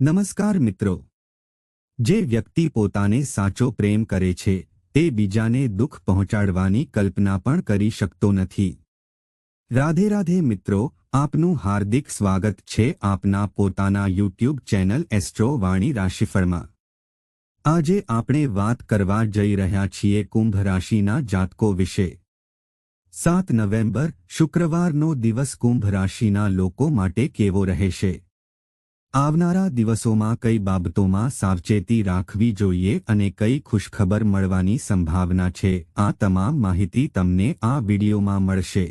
નમસ્કાર મિત્રો. જે વ્યક્તિ પોતાને સાચો પ્રેમ કરે છે, તે બીજાને દુઃખ પહોંચાડવાની કલ્પના પણ કરી શકતો નથી. રાધે રાધે મિત્રો, આપનું હાર્દિક સ્વાગત છે આપના પોતાના યુટ્યુબ ચેનલ એસ્ટ્રો વાણી રાશિફળમાં. આજે આપણે વાત કરવા જઈ રહ્યા છીએ કુંભ રાશિના જાતકો વિશે. સાત નવેમ્બર, શુક્રવારનો દિવસ કુંભ રાશિના લોકો માટે કેવો રહેશે? આવનારા દિવસોમાં કઈ બાબતોમાં સાવચેતી રાખવી જોઈએ અને કઈ ખુશખબર મળવાની સંભાવના છે, આ તમામ માહિતી તમને આ વિડીયોમાં મળશે.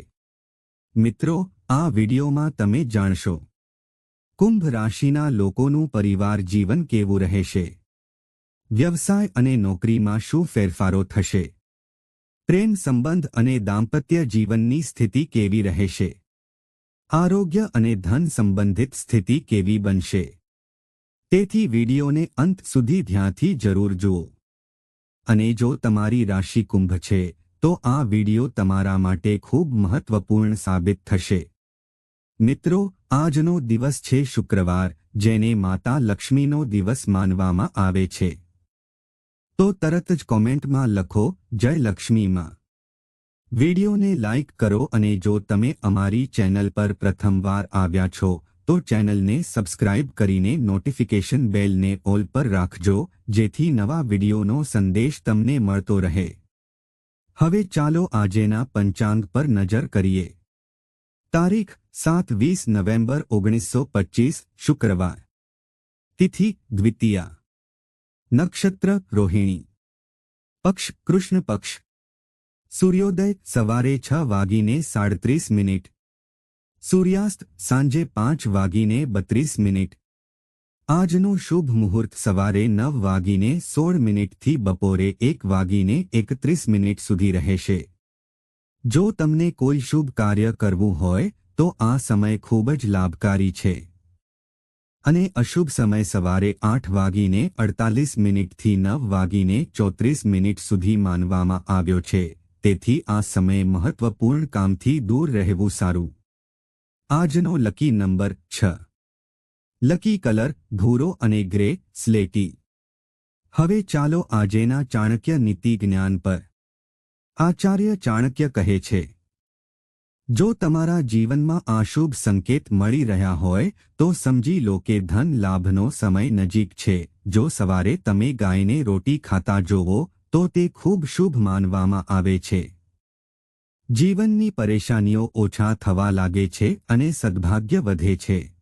મિત્રો, આ વિડીયોમાં તમે જાણશો. કુંભ રાશિના લોકોનું પરિવાર જીવન કેવું રહેશે? વ્યવસાય અને નોકરીમાં શું ફેરફારો થશે? પ્રેમ સંબંધ અને દાંપત્ય જીવનની સ્થિતિ કેવી રહેશે? આરોગ્ય અને ધન સંબંધિત સ્થિતિ કેવી બનશે? તેથી વિડીયોને અંત સુધી ધ્યાનથી જરૂર જુઓ. અને જો તમારી રાશિ કુંભ છે, તો આ વીડિયો તમારા માટે ખૂબ મહત્વપૂર્ણ સાબિત થશે. મિત્રો, આજનો દિવસ છે શુક્રવાર, જેને માતા લક્ષ્મીનો દિવસ માનવામાં આવે છે. તો તરત જ કોમેન્ટમાં લખો, જય લક્ષ્મીમાં વિડિયોને લાઇક કરો અને જો તમે અમારી ચેનલ પર પ્રથમવાર આવ્યા છો, તો ચેનલને સબસ્ક્રાઇબ કરીને નોટિફિકેશન બેલને ઓલ પર રાખજો, જેથી નવા વિડિયોનો સંદેશ તમને મળતો રહે. હવે ચાલો આજેના પંચાંગ પર નજર કરીએ. તારીખ સાત વીસ નવેમ્બર ઓગણીસો પચીસ, શુક્રવાર. તિથિ દ્વિતીયા. નક્ષત્ર રોહિણી. પક્ષ કૃષ્ણ પક્ષ. સૂર્યોદય સવારે છ વાગીને સાડત્રીસ મિનિટ. સૂર્યાસ્ત સાંજે પાંચ વાગીને બત્રીસ મિનિટ. આજનું શુભ મુહૂર્ત સવારે નવ વાગીને સોળ મિનિટથી બપોરે એક વાગીને એકત્રીસ મિનિટ સુધી રહેશે. જો તમને કોઈ શુભ કાર્ય કરવું હોય, તો આ સમય ખૂબ જ લાભકારી છે. અને અશુભ સમય સવારે આઠ વાગીને અડતાલીસ મિનિટથી નવ વાગીને ચોત્રીસ મિનિટ સુધી માનવામાં આવ્યો છે. તેથી આ સમયે મહત્વપૂર્ણ કામથી દૂર રહેવું સારું. આજનો લકી નંબર છ. લકી કલર, ભૂરો અને ગ્રે, સ્લેટી. હવે ચાલો આજેના ચાણક્ય નીતિ જ્ઞાન પર. આચાર્ય ચાણક્ય કહે છે, જો તમારા જીવનમાં આ શુભ સંકેત મળી રહ્યા હોય, તો સમજી લો કે ધન લાભનો સમય નજીક છે. જો સવારે તમે ગાયને રોટી ખાતા જોવો તો તે ખૂબ શુભ માનવામાં આવે છે. જીવનની પરેશાનીઓ ઓછા થવા લાગે છે અને સદભાગ્ય વધે છે.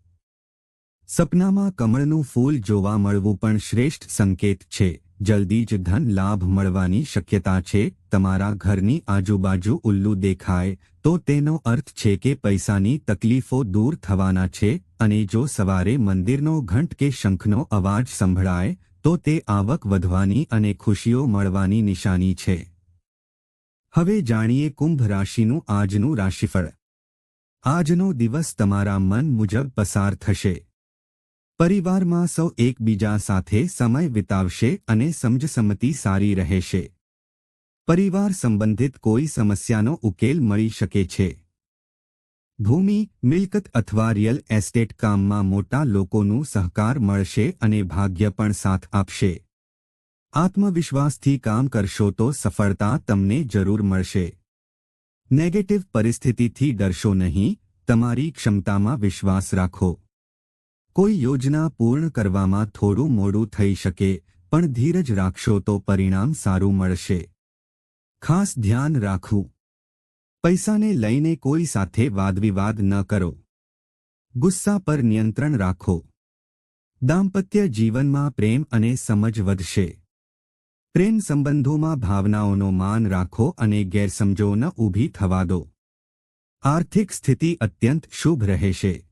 સપનામાં કમળનું ફૂલ જોવા મળવું પણ શ્રેષ્ઠ સંકેત છે. જલ્દી જ ધન લાભ મળવાની શક્યતા છે. તમારા ઘરની આજુબાજુ ઉલ્લુ દેખાય, તો તેનો અર્થ છે કે પૈસાની તકલીફો દૂર થવાના છે અને જો સવારે મંદિરનો ઘંટ કે શંખનો અવાજ સંભળાય તો તે આવક વધવાની અને ખુશીઓ મળવાની નિશાની છે. હવે જાણીએ કુંભ રાશિનું આજનું રાશિફળ. આજનો દિવસ તમારા મન મુજબ પસાર થશે. પરિવારમાં સૌ એકબીજા સાથે સમય વિતાવશે અને સમજસમતી સારી રહેશે. પરિવાર સંબંધિત કોઈ સમસ્યાનો ઉકેલ મળી શકે છે. ભૂમિ, મિલકત અથવા રિયલ એસ્ટેટ કામમાં મોટા લોકોનું સહકાર મળશે અને ભાગ્ય પણ સાથ આપશે. આત્મવિશ્વાસથી કામ કરશો તો સફળતા તમને જરૂર મળશે. નેગેટિવ પરિસ્થિતિથી ડરશો નહીં, તમારી ક્ષમતામાં વિશ્વાસ રાખો. કોઈ યોજના પૂર્ણ કરવામાં થોડું મોડું થઈ શકે, પણ ધીરજ રાખશો તો પરિણામ સારું મળશે. ખાસ ધ્યાન રાખવું. પૈસાને લઈને કોઈ સાથે વાદવિવાદ ન કરો. ગુસ્સા પર નિયંત્રણ રાખો. દાંપત્ય જીવનમાં પ્રેમ અને સમજ વધશે. પ્રેમ સંબંધોમાં ભાવનાઓનો માન રાખો અને ગેરસમજો ન ઊભી થવા દો. આર્થિક સ્થિતિ અત્યંત શુભ રહેશે.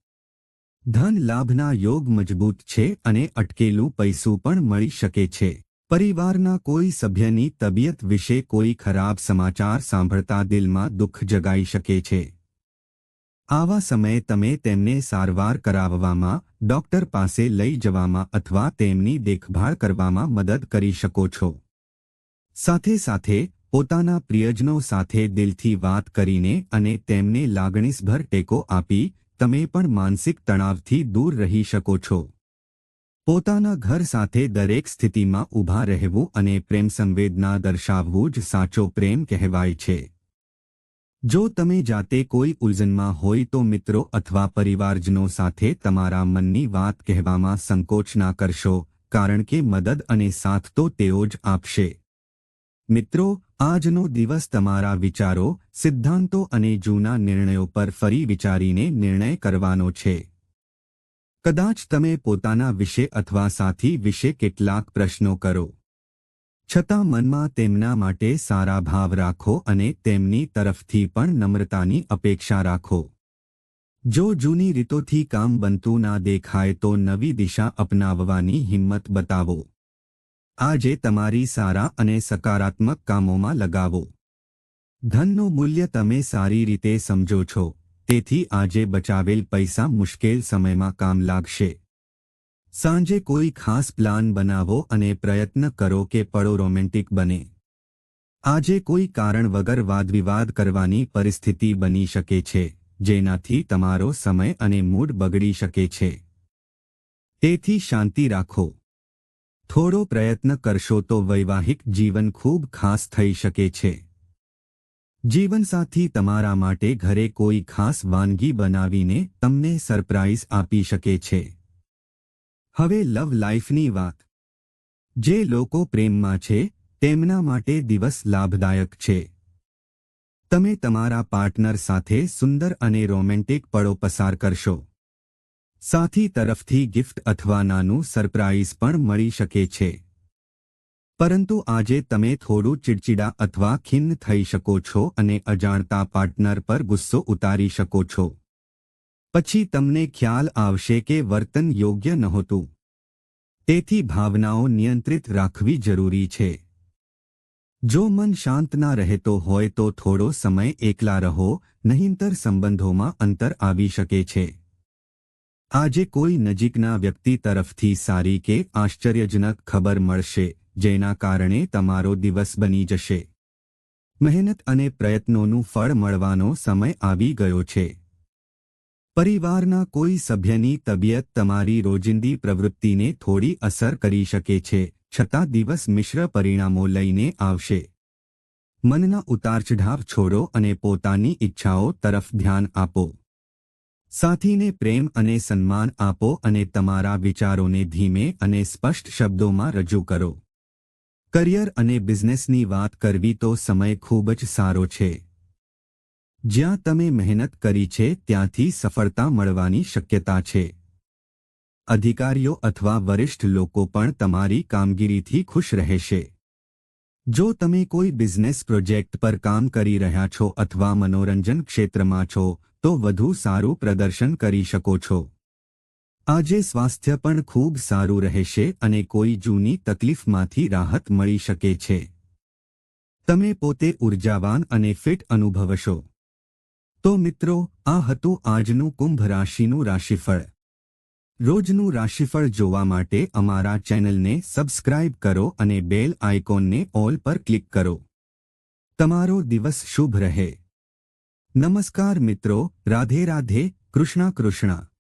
ધન લાભના યોગ મજબૂત છે અને અટકેલું પૈસું પણ મળી શકે છે. પરિવારના કોઈ સભ્યની તબિયત વિશે કોઈ ખરાબ સમાચાર સાંભળતા દિલમાં દુઃખ જગાઈ શકે છે. આવા સમયે તમે તેમને સારવાર કરાવવામાં, ડોક્ટર પાસે લઈ જવામાં અથવા તેમની દેખભાળ કરવામાં મદદ કરી શકો છો. સાથે સાથે, પોતાના પ્રિયજનો સાથે દિલથી વાત કરીને અને તેમને લાગણીસભર ટેકો આપી, તમે પણ માનસિક તણાવથી દૂર રહી શકો છો. પોતાના ઘર સાથે દરેક સ્થિતિમાં ઊભા રહેવું અને પ્રેમ સંવેદના દર્શાવવું જ સાચો પ્રેમ કહેવાય છે. જો તમે જાતે કોઈ ઉલઝનમાં હોય તો મિત્રો અથવા પરિવારજનો સાથે તમારા મનની વાત કહેવામાં સંકોચ ના કરશો, કારણ કે મદદ અને સાથ તો તેઓ જ આપશે. મિત્રો, આજનો દિવસ તમારા વિચારો, સિદ્ધાંતો અને જૂના નિર્ણયો પર ફરી વિચારીને નિર્ણય કરવાનો છે. કદાચ તમે પોતાના વિશે અથવા સાથી વિશે કેટલાક પ્રશ્નો કરો. છતાં મનમાં તેમના માટે સારા ભાવ રાખો અને તેમની તરફથી પણ નમ્રતાની અપેક્ષા રાખો. જો જૂની રીતોથી કામ બનતું ના દેખાય તો નવી દિશા અપનાવવાની હિંમત બતાવો. આજે તમારી સારા અને સકારાત્મક કામોમાં લગાવો. ધનનું મૂલ્ય તમે સારી રીતે સમજો છો. તેથી આજે બચાવેલ પૈસા મુશ્કેલ સમયમાં કામ લાગશે. સાંજે કોઈ ખાસ પ્લાન બનાવો અને પ્રયત્ન કરો કે પળો રોમેન્ટિક બને. આજે કોઈ કારણ વગર વાદવિવાદ કરવાની પરિસ્થિતિ બની શકે છે, જેનાથી તમારો સમય અને મૂડ બગડી શકે છે. તેથી શાંતિ રાખો. થોડો પ્રયત્ન કરશો તો વૈવાહિક જીવન ખૂબ ખાસ થઈ શકે છે. જીવનસાથી તમારા માટે ઘરે કોઈ ખાસ વાનગી બનાવીને તમને સરપ્રાઇઝ આપી શકે છે. હવે લવ લાઈફની વાત. જે લોકો પ્રેમમાં છે, તેમના માટે દિવસ લાભદાયક છે. તમે તમારા પાર્ટનર સાથે સુંદર અને રોમેન્ટિક પળો પસાર કરશો. સાથી તરફથી ગિફ્ટ અથવા નાનું સરપ્રાઇઝ પણ મળી શકે છે. પરંતુ આજે તમે થોડું ચિડચિડા અથવા ખિન્ન થઈ શકો છો અને અજાણતા પાર્ટનર પર ગુસ્સો ઉતારી શકો છો. પછી તમને ખ્યાલ આવશે કે વર્તન યોગ્ય નહોતું. તેથી ભાવનાઓ નિયંત્રિત રાખવી જરૂરી છે. જો મન શાંત ના રહેતો હોય તો થોડો સમય એકલા રહો, નહીંતર સંબંધોમાં અંતર આવી શકે છે. આજે કોઈ નજીકના વ્યક્તિ તરફથી સારી કે આશ્ચર્યજનક ખબર મળશે. જેના કારણે તમારો દિવસ બની જશે. મહેનત અને પ્રયત્નોનું ફળ મળવાનો સમય આવી ગયો છે. પરિવારના કોઈ સભ્યની તબિયત તમારી રોજિંદી પ્રવૃત્તિને થોડી અસર કરી શકે છે, છતાં દિવસ મિશ્ર પરિણામો લઈને આવશે. મનના ઉતારચઢાવ છોડો અને પોતાની ઈચ્છાઓ તરફ ધ્યાન આપો. સાથીને પ્રેમ અને સન્માન આપો અને તમારા વિચારોને ધીમે અને સ્પષ્ટ શબ્દોમાં રજૂ કરો. કરિયર અને બિઝનેસની વાત કરવી તો સમય ખૂબ જ સારો છે. જ્યાં તમે મહેનત કરી છે ત્યાંથી સફળતા મળવાની શક્યતા છે. અધિકારીઓ અથવા વરિષ્ઠ લોકો પણ તમારી કામગીરીથી ખુશ રહેશે. જો તમે કોઈ બિઝનેસ પ્રોજેક્ટ પર કામ કરી રહ્યા છો અથવા મનોરંજન ક્ષેત્રમાં છો, તો વધુ સારું પ્રદર્શન કરી શકો છો. આજે સ્વાસ્થ્ય પણ ખૂબ સારું રહેશે અને કોઈ જૂની તકલીફમાંથી રાહત મળી શકે છે. તમે પોતે ઉર્જાવાન અને ફિટ અનુભવશો. તો મિત્રો, આ હતું આજનું કુંભ રાશિનું રાશિફળ. રોજનું રાશિફળ જોવા માટે અમારા ચેનલને સબસ્ક્રાઇબ કરો અને બેલ આઇકોનને ઓલ પર ક્લિક કરો. તમારો દિવસ શુભ રહે. નમસ્કાર મિત્રો, રાધે રાધે, કૃષ્ણા કૃષ્ણા.